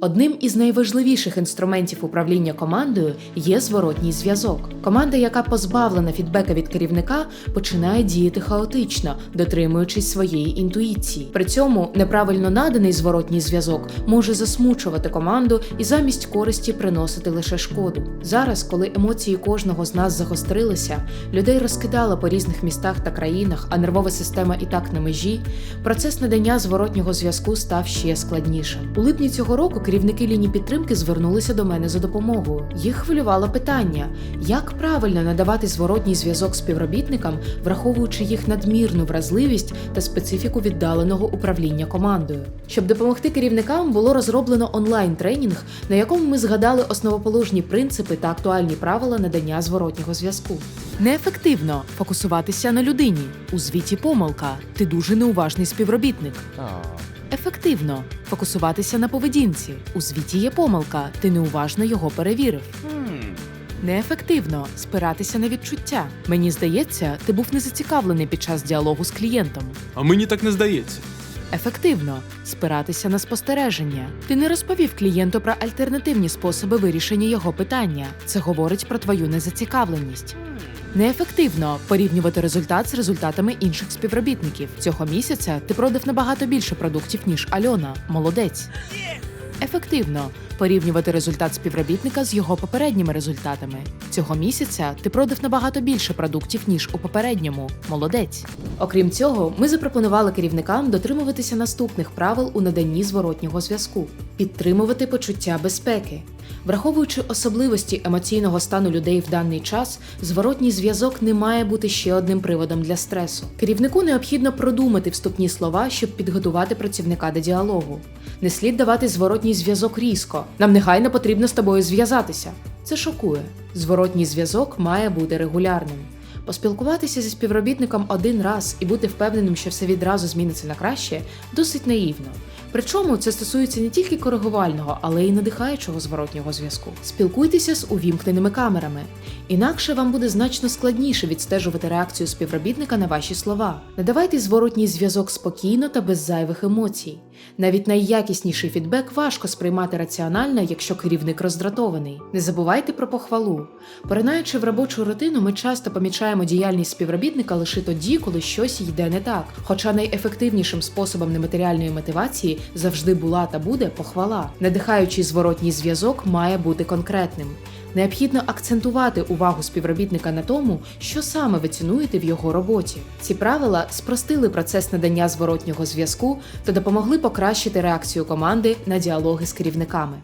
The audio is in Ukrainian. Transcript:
Одним із найважливіших інструментів управління командою є зворотній зв'язок. Команда, яка позбавлена фідбека від керівника, починає діяти хаотично, дотримуючись своєї інтуїції. При цьому неправильно наданий зворотній зв'язок може засмучувати команду і замість користі приносити лише шкоду. Зараз, коли емоції кожного з нас загострилися, людей розкидало по різних містах та країнах, а нервова система і так на межі, процес надання зворотнього зв'язку став ще складнішим. У липні цього року керівники лінії підтримки звернулися до мене за допомогою. Їх хвилювало питання, як правильно надавати зворотній зв'язок співробітникам, враховуючи їх надмірну вразливість та специфіку віддаленого управління командою. Щоб допомогти керівникам, було розроблено онлайн-тренінг, на якому ми згадали основоположні принципи та актуальні правила надання зворотнього зв'язку. Неефективно фокусуватися на людині. У звіті помилка. Ти дуже неуважний співробітник. Ефективно фокусуватися на поведінці. У звіті є помилка, ти неуважно його перевірив. Неефективно спиратися на відчуття. Мені здається, ти був незацікавлений під час діалогу з клієнтом. А мені так не здається. Ефективно спиратися на спостереження. Ти не розповів клієнту про альтернативні способи вирішення його питання. Це говорить про твою незацікавленість. Неефективно порівнювати результат з результатами інших співробітників. Цього місяця ти продав набагато більше продуктів, ніж Альона. Молодець. Ефективно порівнювати результат співробітника з його попередніми результатами. Цього місяця ти продав набагато більше продуктів, ніж у попередньому. Молодець. Окрім цього, ми запропонували керівникам дотримуватися наступних правил у наданні зворотнього зв'язку: підтримувати почуття безпеки. Враховуючи особливості емоційного стану людей в даний час, зворотній зв'язок не має бути ще одним приводом для стресу. Керівнику необхідно продумати вступні слова, щоб підготувати працівника до діалогу. Не слід давати зворотній зв'язок різко. Нам негайно потрібно з тобою зв'язатися. Це шокує. Зворотній зв'язок має бути регулярним. Поспілкуватися зі співробітником один раз і бути впевненим, що все відразу зміниться на краще, досить наївно. Причому це стосується не тільки коригувального, але й надихаючого зворотнього зв'язку. Спілкуйтеся з увімкненими камерами, інакше вам буде значно складніше відстежувати реакцію співробітника на ваші слова. Надавайте зворотній зв'язок спокійно та без зайвих емоцій. Навіть найякісніший фідбек важко сприймати раціонально, якщо керівник роздратований. Не забувайте про похвалу. Поринаючи в робочу рутину, ми часто помічаємо діяльність співробітника лише тоді, коли щось йде не так. Хоча найефективнішим способом нематеріальної мотивації завжди була та буде похвала. Надихаючий зворотній зв'язок має бути конкретним. Необхідно акцентувати увагу співробітника на тому, що саме ви цінуєте в його роботі. Ці правила спростили процес надання зворотнього зв'язку та допомогли покращити реакцію команди на діалоги з керівниками.